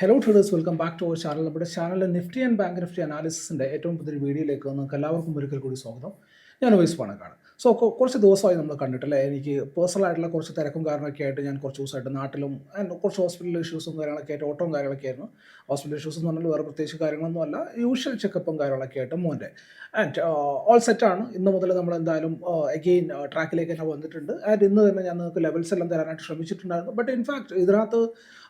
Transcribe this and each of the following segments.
Hello traders welcome back to our channel നമ്മുടെ ചാനലിൽ Nifty and bank Nifty അനാലിസിന്റെ ഏറ്റവും പുതിയൊരു വീഡിയോയിലേക്ക് നിങ്ങൾക്ക് എല്ലാവർക്കും ഒരിക്കൽ കൂടി സ്വാഗതം. ഞാൻ വൈസ് പണക്കാണ് സോ കുറച്ച് ദിവസമായി നമ്മൾ കണ്ടിട്ടില്ലേ എനിക്ക് പേഴ്സണലായിട്ടുള്ള കുറച്ച് തിരക്കും കാരണമൊക്കെ ആയിട്ട് ഞാൻ കുറച്ച് ദിവസമായിട്ട് നാട്ടിലും കുറച്ച് ഹോസ്പിറ്റൽ ഇഷ്യൂസും കാര്യങ്ങളൊക്കെ ആയിട്ട് ഓട്ടവും കാര്യങ്ങളൊക്കെ ആയിരുന്നു. ഹോസ്പിറ്റൽ ഇഷ്യൂസ് എന്ന് പറഞ്ഞാൽ വേറെ പ്രത്യേകിച്ച് കാര്യങ്ങളൊന്നും അല്ല. യൂഷ്വൽ ചെക്കപ്പും കാര്യങ്ങളൊക്കെ ആയിട്ട് മോന്റെ. ആൻഡ് ഓൾ സെറ്റാണ് ഇന്ന് മുതൽ നമ്മൾ എന്തായാലും അഗെയിൻ ട്രാക്കിലേക്ക് തന്നെ വന്നിട്ടുണ്ട്. ആൻഡ് ഇന്ന് തന്നെ ഞാൻ നിങ്ങൾക്ക് ലെവൽസ് എല്ലാം തരാനായിട്ട് ശ്രമിച്ചിട്ടുണ്ടായിരുന്നു. ബട്ട് ഇൻഫാക്ട് ഇതിനകത്ത്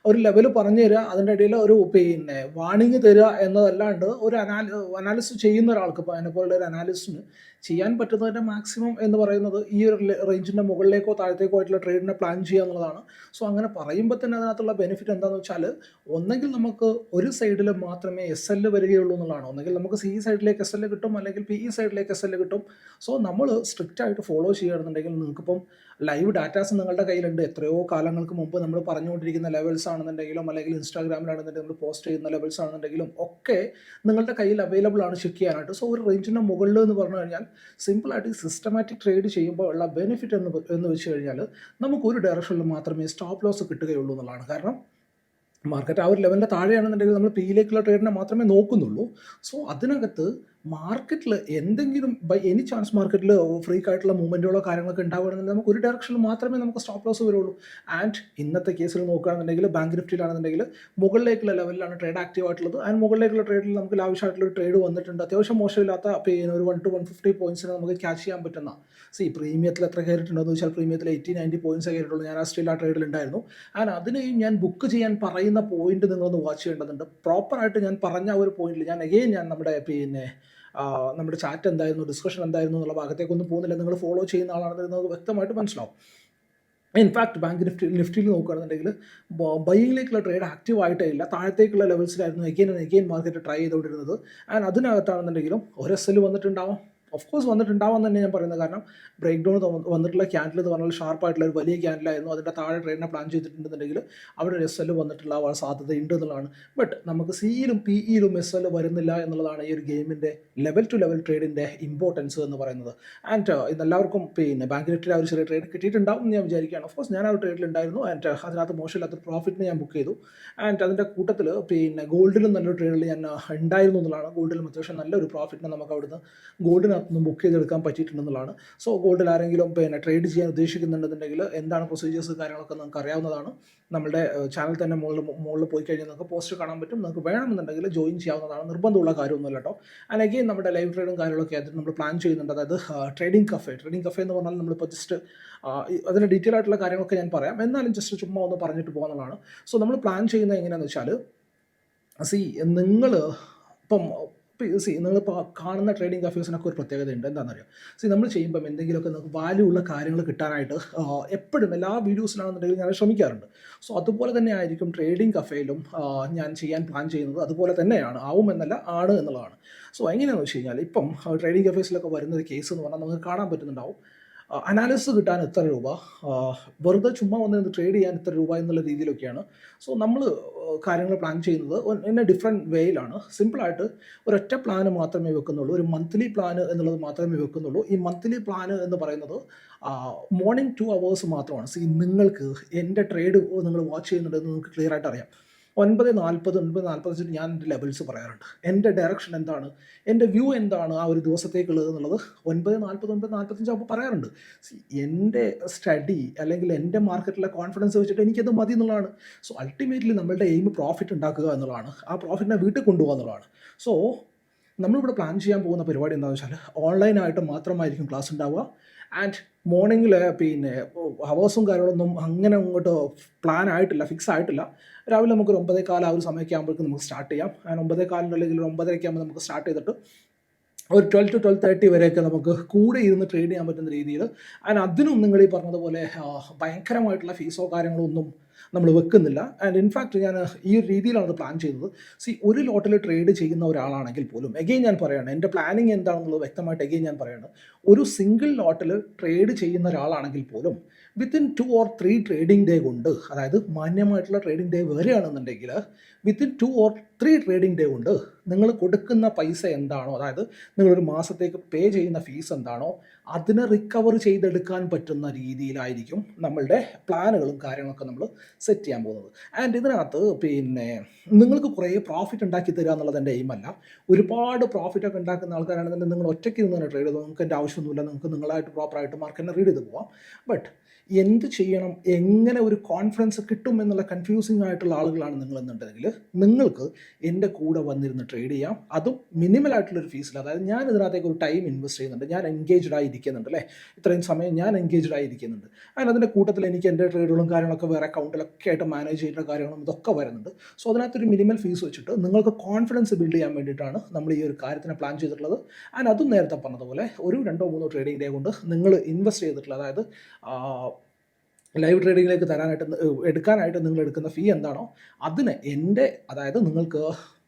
ഒരു ലെവൽ പറഞ്ഞു തരിക അതിന്റെ ഇടയിൽ ഒരു പിന്നെ വാണിംഗ് തരിക എന്നതല്ലാണ്ട് ഒരു അനാലി അനാലിസിസ് ചെയ്യുന്ന ഒരാൾക്ക് ഇപ്പോൾ അതിനെ പോലുള്ള ഒരു അനാലിസ്റ്റിന് ചെയ്യാൻ പറ്റുന്നതിന്റെ മാക്സിമം എന്ന് പറയുന്നത് ഈ ഒരു റേഞ്ചിന്റെ മുകളിലേക്കോ താഴത്തേക്കോ ആയിട്ടുള്ള ട്രേഡിനെ പ്ലാൻ ചെയ്യുക എന്നുള്ളതാണ് സോ അങ്ങനെ പറയുമ്പോൾ തന്നെ അതിനകത്തുള്ള ബെനിഫിറ്റ് എന്താണെന്ന് വെച്ചാൽ ഒന്നെങ്കിൽ നമുക്ക് ഒരു സൈഡിൽ മാത്രമേ എസ് എൽ വരികയുള്ളൂ എന്നുള്ളതാണ്? ഒന്നുകിൽ നമുക്ക് സി സൈഡിലേക്ക് എസ് എൽ കിട്ടും അല്ലെങ്കിൽ പി ഇ സൈഡിലേക്ക് എസ് എൽ കിട്ടും. സോ നമ്മൾ സ്ട്രിക്റ്റ് ആയിട്ട് ഫോളോ ചെയ്യുകയാണെന്നുണ്ടെങ്കിൽ നിങ്ങൾക്കിപ്പം ലൈവ് ഡാറ്റാസ് നിങ്ങളുടെ കയ്യിലുണ്ട്. എത്രയോ കാലങ്ങൾക്ക് മുമ്പ് നമ്മൾ പറഞ്ഞുകൊണ്ടിരിക്കുന്ന ലെവൽസ് ആണെന്നുണ്ടെങ്കിലും അല്ലെങ്കിൽ ഇൻസ്റ്റാഗ്രാമിലാണെന്നുണ്ടെങ്കിൽ നമ്മൾ പോസ്റ്റ് ചെയ്യുന്ന ലെവൽസ് ആണെന്നുണ്ടെങ്കിലും ഒക്കെ നിങ്ങളുടെ കയ്യിൽ അവൈലബിൾ ആണ് ചെക്ക് ചെയ്യാനായിട്ട്. സോ ഒരു റേഞ്ചിന്റെ മുകളിൽ എന്ന് പറഞ്ഞു കഴിഞ്ഞാൽ സിമ്പിളായിട്ട് സിസ്റ്റമാറ്റിക് ട്രേഡ് ചെയ്യുമ്പോൾ ഉള്ള ബെനിഫിറ്റ് എന്ന് എന്ന് വെച്ച് കഴിഞ്ഞാൽ നമുക്ക് ഒരു ഡയറക്ഷനിൽ മാത്രമേ സ്റ്റോപ്പ് ലോസ് കിട്ടുകയുള്ളൂ എന്നുള്ളതാണ്. കാരണം മാർക്കറ്റ് ആ ഒരു ലെവലിന്റെ താഴെയാണെന്നുണ്ടെങ്കിൽ നമ്മൾ പിയിലേക്കുള്ള ട്രേഡിനെ മാത്രമേ നോക്കുന്നുള്ളൂ. സോ അതിനകത്ത് മാർക്കറ്റിൽ എന്തെങ്കിലും ബൈ എനി ചാൻസ് മാർക്കറ്റിൽ ഫ്രീക്ക് ആയിട്ടുള്ള മൂവ്മെന്റുകളോ കാര്യങ്ങളൊക്കെ ഉണ്ടാവുകയാണെങ്കിൽ നമുക്ക് ഒരു ഡയറക്ഷനിൽ മാത്രമേ നമുക്ക് സ്റ്റോപ്പ് ലോസ് വരുള്ളൂ. ആൻഡ് ഇന്നത്തെ കേസിൽ നോക്കുകയാണെന്നുണ്ടെങ്കിൽ ബാങ്ക് നിഫ്റ്റിയിലാണെന്നുണ്ടെങ്കിൽ മുകളിലേക്കുള്ള ലെവലിലാണ് ട്രേഡ് ആക്റ്റീവ് ആയിട്ടുള്ളത്. ആൻഡ് മുകളിലേക്കുള്ള ട്രേഡിൽ നമുക്ക് ലാവശ്യമായിട്ടുള്ള ട്രേഡ് വന്നിട്ടുണ്ട്. അത്യാവശ്യം മോശമില്ലാത്ത പിന്നെ ഒരു വൺ ടു വൺ ഫിഫ്റ്റി പോയിന്റ്സിന് നമുക്ക് ക്യാച്ച് ചെയ്യാൻ പറ്റുന്ന. സി പ്രീമിയത്തിൽ എത്ര കയറിയിട്ടുണ്ടെന്ന് വെച്ചാൽ പ്രീമിയത്തിൽ എയ്റ്റി നയന്റി പോയിന്റ്സ് കയറിയിട്ടുള്ളൂ. ഞാൻ ആ ആ ട്രേഡിൽ ഉണ്ടായിരുന്നു. ആൻഡ് അതിനെയും ഞാൻ ബുക്ക് ചെയ്യാൻ പറയുന്ന പോയിന്റ് നിങ്ങളൊന്ന് വാച്ച് ചെയ്യേണ്ടതുണ്ട്. പ്രോപ്പറായിട്ട് ഞാൻ പറഞ്ഞ ഒരു പോയിന്റിൽ ഞാൻ അഗെയിൻ ഞാൻ നമ്മുടെ പിന്നെ നമ്മുടെ ചാറ്റ് എന്തായിരുന്നു ഡിസ്കഷൻ എന്തായിരുന്നു എന്നുള്ള ഭാഗത്തേക്കൊന്നും പോകുന്നില്ല. നിങ്ങൾ ഫോളോ ചെയ്യുന്ന ആളാണെന്ന് വ്യക്തമായിട്ട് മനസ്സിലാവും. ഇൻഫാക്ട് ബാങ്ക് നിഫ്റ്റി നിഫ്റ്റിയിൽ നോക്കുകയാണെന്നുണ്ടെങ്കിൽ ബൈയിലേക്കുള്ള ട്രേഡ് ആക്റ്റീവ് ആയിട്ടേ ഇല്ല. താഴത്തേക്കുള്ള ലെവൽസിലായിരുന്നു again and again market try ചെയ്തുകൊണ്ടിരുന്നത്. ആൻഡ് അതിനകത്താണെന്നുണ്ടെങ്കിലും ഒരു എസ് എൽ വന്നിട്ടുണ്ടാവാം. ഓഫ് കോഴ്സ് വന്നിട്ടുണ്ടാവാൻ തന്നെ ഞാൻ പറയുന്നത് കാരണം ബ്രേക്ക് ഡൗൺ വന്നിട്ടുള്ള ക്യാൻഡിൽ എന്ന് പറഞ്ഞാൽ ഷാർപ്പായിട്ടുള്ള ഒരു വലിയ ക്യാൻഡിലായിരുന്നു അതിന്റെ താഴെ ട്രേഡിനെ പ്ലാൻ ചെയ്തിട്ടുണ്ടെന്നുണ്ടെങ്കിൽ അവിടെ എസ് എൽ വന്നിട്ടുള്ള സാധ്യത ഉണ്ട് എന്നുള്ളതാണ്. ബട്ട് നമുക്ക് സിയിലും പി ഇയിലും എസ് എൽ വരുന്നില്ല എന്നുള്ളതാണ് ഈ ഒരു ഗെയിമിന്റെ ലെവൽ ടു ലെവൽ ട്രേഡിന്റെ ഇമ്പോർട്ടൻസ് എന്ന് പറയുന്നത്. ആൻഡ് ഇതെല്ലാവർക്കും പിന്നെ ബാങ്ക് ലിറ്റിൽ ആ ഒരു ചെറിയ ട്രേഡ് കിട്ടിയിട്ടുണ്ടാവും എന്ന് ഞാൻ വിചാരിക്കുകയാണ്. ഓഫ് കോഴ്സ് ഞാൻ ആ ഒരു ട്രേഡിലുണ്ടായിരുന്നു ആൻഡ് അതിനകത്ത് മോശമില്ലാത്ത പ്രോഫിറ്റിന് ഞാൻ ബുക്ക് ചെയ്തു. ആൻഡ് അതിന്റെ കൂട്ടത്തിൽ പിന്നെ ഗോൾഡിലും നല്ലൊരു ട്രേഡിൽ ഞാൻ ഉണ്ടായിരുന്നു എന്നുള്ളതാണ്. ഗോൾഡിലും അത്യാവശ്യം നല്ലൊരു പ്രോഫിറ്റിന് നമുക്ക് അവിടുന്ന് ഗോൾഡിനകത്ത് നിന്ന് ബുക്ക് ചെയ്തെടുക്കാൻ പറ്റിയിട്ടുണ്ടെന്നുള്ളതാണ്. സോ ഗോൾഡിൽ ആരെങ്കിലും പിന്നെ ട്രേഡ് ചെയ്യാൻ ഉദ്ദേശിക്കുന്നുണ്ടെന്നുണ്ടെങ്കിൽ എന്താണ് പ്രൊസീജിയേഴ്സ് കാര്യങ്ങളൊക്കെ നിങ്ങൾക്ക് അറിയാവുന്നതാണ്. നമ്മുടെ ചാനൽ തന്നെ മുകളിൽ മുകളിൽ പോയി കഴിഞ്ഞാൽ നിങ്ങൾക്ക് പോസ്റ്റ് കാണാൻ പറ്റും. നിങ്ങൾക്ക് വേണമെന്നുണ്ടെങ്കിൽ ജോയിൻ ചെയ്യാവുന്നതാണ്. നിർബന്ധമുള്ള കാര്യമൊന്നുമില്ല കേട്ടോ. അല്ലെങ്കിൽ നമ്മുടെ ലൈവ് ട്രേഡും കാര്യങ്ങളൊക്കെ ആയിട്ട് നമ്മൾ പ്ലാൻ ചെയ്യുന്നുണ്ട്. അതായത് ട്രേഡിംഗ് കഫേ ട്രേഡിംഗ് കഫേ എന്ന് പറഞ്ഞാൽ നമ്മളിപ്പോൾ ജസ്റ്റ് അതിന്റെ ഡീറ്റെയിൽ ആയിട്ടുള്ള കാര്യങ്ങളൊക്കെ ഞാൻ പറയാം. എന്നാലും ജസ്റ്റ് ചുമ്മാ ഒന്ന് പറഞ്ഞിട്ട് പോകുന്നതാണ് സോ നമ്മൾ പ്ലാൻ ചെയ്യുന്നത് എങ്ങനെയാണെന്ന് വെച്ചാൽ സി നിങ്ങൾ ഇപ്പം സി നിങ്ങൾ കാണുന്ന ട്രേഡിംഗ് കഫേഴ്സിനൊക്കെ ഒരു പ്രത്യേകത ഉണ്ട്. എന്താണെന്നറിയാം? സി നമ്മൾ ചെയ്യുമ്പം എന്തെങ്കിലുമൊക്കെ നമുക്ക് വാല്യൂ ഉള്ള കാര്യങ്ങൾ കിട്ടാനായിട്ട് എപ്പോഴും എല്ലാ വീഡിയോസിലാണെന്നുണ്ടെങ്കിൽ ഞാൻ ശ്രമിക്കാറുണ്ട്. സോ അതുപോലെ തന്നെ ആയിരിക്കും ട്രേഡിംഗ് കഫേയിലും ഞാൻ ചെയ്യാൻ പ്ലാൻ ചെയ്യുന്നത് അതുപോലെ തന്നെയാണ്. ആവും എന്നല്ല ആണ് എന്നുള്ളതാണ്. സോ എങ്ങനെയാണെന്ന് വെച്ച് കഴിഞ്ഞാൽ ഇപ്പം ട്രേഡിംഗ് കഫേസിലൊക്കെ വരുന്ന ഒരു കേസ് എന്ന് പറഞ്ഞാൽ നമുക്ക് കാണാൻ പറ്റുന്നുണ്ടാവും. അനാലിസിസ് കിട്ടാൻ എത്ര രൂപ. വെറുതെ ചുമ്മാ വന്ന് ട്രേഡ് ചെയ്യാൻ എത്ര രൂപ എന്നുള്ള രീതിയിലൊക്കെയാണ്. സോ നമ്മൾ കാര്യങ്ങൾ പ്ലാൻ ചെയ്യുന്നത് ഇൻ എ ഡിഫറെന്റ് വേയിലാണ് സിമ്പിളായിട്ട് ഒരൊറ്റ പ്ലാന് മാത്രമേ വെക്കുന്നുള്ളൂ. ഒരു മന്ത്ലി പ്ലാന് എന്നുള്ളത് മാത്രമേ വെക്കുന്നുള്ളൂ. ഈ മന്ത്ലി പ്ലാന് എന്ന് പറയുന്നത് മോർണിംഗ് ടു അവേഴ്സ് മാത്രമാണ്. സി നിങ്ങൾക്ക് എന്റെ ട്രേഡ് നിങ്ങൾ വാച്ച് ചെയ്യുന്നുണ്ടെന്ന് നിങ്ങൾക്ക് ക്ലിയർ ആയിട്ട് അറിയാം. ഒൻപത് നാൽപ്പത് ഒൻപത് നാൽപ്പത് വെച്ചിട്ട് ഞാൻ എന്റെ ലെവൽസ് പറയാറുണ്ട്. എന്റെ ഡയറക്ഷൻ എന്താണ്? എന്റെ വ്യൂ എന്താണ് ആ ഒരു ദിവസത്തേക്കുള്ളത് എന്നുള്ളത് ഒൻപത് നാൽപ്പത് ഒൻപത് നാൽപ്പത്തഞ്ച് ആകുമ്പോൾ പറയാറുണ്ട്. എന്റെ സ്റ്റഡി അല്ലെങ്കിൽ എന്റെ മാർക്കറ്റിലെ കോൺഫിഡൻസ് വെച്ചിട്ട് എനിക്കത് മതി എന്നുള്ളതാണ്. സോ അൾട്ടിമേറ്റ്ലി നമ്മളുടെ എയിം പ്രോഫിറ്റ് ഉണ്ടാക്കുക എന്നുള്ളതാണ്. ആ പ്രോഫിറ്റിനെ വീട്ടിൽ കൊണ്ടുപോകുക എന്നുള്ളതാണ്. സോ നമ്മളിവിടെ പ്ലാൻ ചെയ്യാൻ പോകുന്ന പരിപാടി എന്താണെന്ന് വെച്ചാൽ ഓൺലൈനായിട്ട് മാത്രമായിരിക്കും ക്ലാസ് ഉണ്ടാവുക. ആൻഡ് മോർണിംഗിൽ പിന്നെ ഹവേഴ്സും കാര്യങ്ങളൊന്നും അങ്ങനെ അങ്ങോട്ട് പ്ലാൻ ആയിട്ടില്ല ഫിക്സ് ആയിട്ടില്ല. രാവിലെ നമുക്ക് ഒരു ഒമ്പതേ കാലം ആ ഒരു സമയമൊക്കെ ആകുമ്പോഴേക്കും നമുക്ക് സ്റ്റാർട്ട് ചെയ്യാം. ആൻഡ് ഒമ്പതേ കാലിന് അല്ലെങ്കിൽ ഒരു ഒമ്പതരയ്ക്ക് ആകുമ്പോൾ നമുക്ക് സ്റ്റാർട്ട് ചെയ്തിട്ട് ഒരു ട്വൽവ് ടു ട്വൽവ് തേർട്ടി വരെയൊക്കെ നമുക്ക് കൂടെ ഇരുന്ന് ട്രേഡ് ചെയ്യാൻ പറ്റുന്ന രീതിയിൽ. അതിനും നിങ്ങൾ ഈ പറഞ്ഞതുപോലെ ഭയങ്കരമായിട്ടുള്ള ഫീസോ കാര്യങ്ങളോ ഒന്നും നമ്മൾ വെക്കുന്നില്ല. ആൻഡ് ഇൻഫാക്റ്റ് ഞാൻ ഈ ഒരു രീതിയിലാണ് അത് പ്ലാൻ ചെയ്തത്. സി ഒരു ലോട്ടിൽ ട്രേഡ് ചെയ്യുന്ന ഒരാളാണെങ്കിൽ പോലും എഗെയിൻ ഞാൻ പറയുകയാണ് എന്റെ പ്ലാനിങ് എന്താണെന്നുള്ളത് വ്യക്തമായിട്ട് എഗെയിൻ ഞാൻ പറയുകയാണ് ഒരു സിംഗിൾ ലോട്ടിൽ ട്രേഡ് ചെയ്യുന്ന ഒരാളാണെങ്കിൽ പോലും within two or three trading day കൊണ്ട് അതായത് മാന്യമായിട്ടുള്ള ട്രേഡിംഗ് ഡേ വരികയാണെന്നുണ്ടെങ്കിൽ within two or three trading day കൊണ്ട് നിങ്ങൾ കൊടുക്കുന്ന പൈസ എന്താണോ അതായത് നിങ്ങളൊരു മാസത്തേക്ക് പേ ചെയ്യുന്ന ഫീസ് എന്താണോ അതിനെ റിക്കവർ ചെയ്തെടുക്കാൻ പറ്റുന്ന രീതിയിലായിരിക്കും നമ്മളുടെ പ്ലാനുകളും കാര്യങ്ങളൊക്കെ നമ്മൾ സെറ്റ് ചെയ്യാൻ പോകുന്നത്. ആൻഡ് ഇതിനകത്ത് പിന്നെ നിങ്ങൾക്ക് കുറേ പ്രോഫിറ്റ് ഉണ്ടാക്കി തരിക എന്നുള്ളത് എന്റെ എയിമല്ല ഒരുപാട് പ്രോഫിറ്റ് ഒക്കെ ഉണ്ടാക്കുന്ന ആൾക്കാരാണെന്നുണ്ടെങ്കിൽ നിങ്ങൾ ഒറ്റയ്ക്ക് നിന്ന് ട്രേഡ് ചെയ്തു നിങ്ങൾക്ക് എന്റെ ആവശ്യമൊന്നുമില്ല നിങ്ങൾക്ക് നിങ്ങളായിട്ട് പ്രോപ്പറായിട്ട് മാർക്കറ്റിനെ റീഡ് ചെയ്ത് പോവാം. ബട്ട് എന്ത് ചെയ്യണം എങ്ങനെ ഒരു കോൺഫിഡൻസ് കിട്ടും എന്നുള്ള കൺഫ്യൂസിങ് ആയിട്ടുള്ള ആളുകളാണ് നിങ്ങൾ എന്നുണ്ടെങ്കിൽ നിങ്ങൾക്ക് എന്റെ കൂടെ വന്നിരുന്ന് ട്രേഡ് ചെയ്യാം. അതും മിനിമൽ ആയിട്ടുള്ളൊരു ഫീസിൽ അതായത് ഞാൻ ഇതിനകത്തേക്ക് ഒരു ടൈം ഇൻവെസ്റ്റ് ചെയ്യുന്നുണ്ട്. ഞാൻ എൻഗേജ്ഡ് ആയിരിക്കുന്നുണ്ട് അല്ലേ ഇത്രയും സമയം ഞാൻ എൻഗേജ്ഡ് ആയിരിക്കുന്നുണ്ട്. അതിന് അതിന്റെ കൂട്ടത്തിൽ എനിക്ക് എന്റെ ട്രേഡുകളും കാര്യങ്ങളൊക്കെ വേറെ അക്കൗണ്ടിലൊക്കെ ആയിട്ട് മാനേജ് ചെയ്യേണ്ട കാര്യങ്ങളും ഇതൊക്കെ വരുന്നുണ്ട്. സോ അതിനകത്തൊരു മിനിമം ഫീസ് വെച്ചിട്ട് നിങ്ങൾക്ക് കോൺഫിഡൻസ് ബിൽഡ് ചെയ്യാൻ വേണ്ടിയിട്ടാണ് നമ്മൾ ഈ ഒരു കാര്യത്തിന് പ്ലാൻ ചെയ്തിട്ടുള്ളത്. ആൻഡ് അതും നേരത്തെ പറഞ്ഞതുപോലെ ഒരു രണ്ടോ മൂന്നോ ട്രേഡിംഗ് ഡേ കൊണ്ട് നിങ്ങൾ ഇൻവെസ്റ്റ് ചെയ്തിട്ടുള്ള അതായത് ലൈവ് ട്രേഡിങ്ങിലേക്ക് തരാനായിട്ട് എടുക്കാനായിട്ട് നിങ്ങൾ എടുക്കുന്ന ഫീ എന്താണോ അതിന് എന്റെ അതായത് നിങ്ങൾക്ക്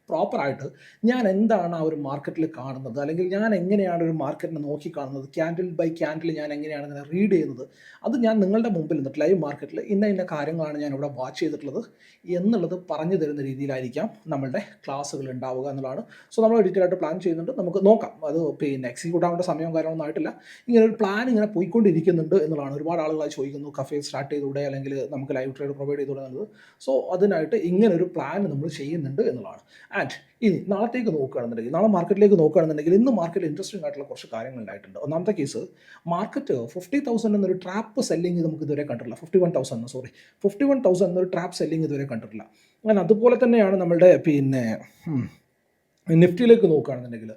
പ്രോപ്പറായിട്ട് ഞാൻ എന്താണ് ആ ഒരു മാർക്കറ്റിൽ കാണുന്നത്? അല്ലെങ്കിൽ ഞാൻ എങ്ങനെയാണ് ഒരു മാർക്കറ്റിനെ നോക്കി കാണുന്നത്? ക്യാൻഡിൽ ബൈ ക്യാൻഡിൽ ഞാൻ എങ്ങനെയാണ് ഇതിനെ റീഡ് ചെയ്യുന്നത്? അത് ഞാൻ നിങ്ങളുടെ മുമ്പിൽ നിന്നിട്ട് ലൈവ് മാർക്കറ്റിൽ ഇന്ന ഇന്ന കാര്യങ്ങളാണ് ഞാൻ ഇവിടെ വാച്ച് ചെയ്തിട്ടുള്ളത് എന്നുള്ളത് പറഞ്ഞു തരുന്ന രീതിയിലായിരിക്കാം നമ്മളുടെ ക്ലാസ്സുകൾ ഉണ്ടാവുക എന്നുള്ളതാണ്. സോ നമ്മൾ ഡീറ്റെയിൽ ആയിട്ട് പ്ലാൻ ചെയ്യുന്നുണ്ട്. നമുക്ക് നോക്കാം. അത് പിന്നെ എക്സിക്യൂട്ട് ആവേണ്ട സമയവും കാര്യമൊന്നും ആയിട്ടില്ല. ഇങ്ങനെ ഒരു പ്ലാൻ ഇങ്ങനെ പോയിക്കൊണ്ടിരിക്കുന്നുണ്ട് എന്നുള്ളതാണ്. ഒരുപാട് ആളുകളായി ചോദിക്കുന്നു കഫേ സ്റ്റാർട്ട് ചെയ്തുകൂടെ അല്ലെങ്കിൽ നമുക്ക് ലൈവ് ട്രേഡ് പ്രൊവൈഡ് ചെയ്തുകൂടെ എന്നുള്ളത്. സോ അതിനായിട്ട് ഇങ്ങനെ ഒരു പ്ലാൻ നമ്മൾ ചെയ്യുന്നുണ്ട് എന്നുള്ളതാണ്. ആൻഡ് ഇനി നാളത്തേക്ക് നോക്കുകയാണെന്നുണ്ടെങ്കിൽ നാളെ മാർക്കറ്റിലേക്ക് നോക്കുകയാണെന്നുണ്ടെങ്കിൽ ഇന്ന് മാർക്കറ്റിൽ ഇൻട്രസ്റ്റിംഗ് ആയിട്ടുള്ള കുറച്ച് കാര്യങ്ങൾ ഉണ്ടായിട്ടുണ്ട്. ഒന്നാമത്തെ കേസ് മാർക്കറ്റ് ഫിഫ്റ്റി തൗസൻഡ് എന്നൊരു ട്രാപ്പ് സെല്ലിംഗ് നമുക്ക് ഇതുവരെ കണ്ടിട്ടില്ല. Fifty one thousand sorry fifty one thousand എന്നൊരു ട്രാപ്പ് സെല്ലിംഗ് ഇതുവരെ കണ്ടിട്ടില്ല. അങ്ങനെ അതുപോലെ തന്നെയാണ് നമ്മുടെ പിന്നെ നിഫ്റ്റിയിലേക്ക് നോക്കുകയാണെന്നുണ്ടെങ്കിൽ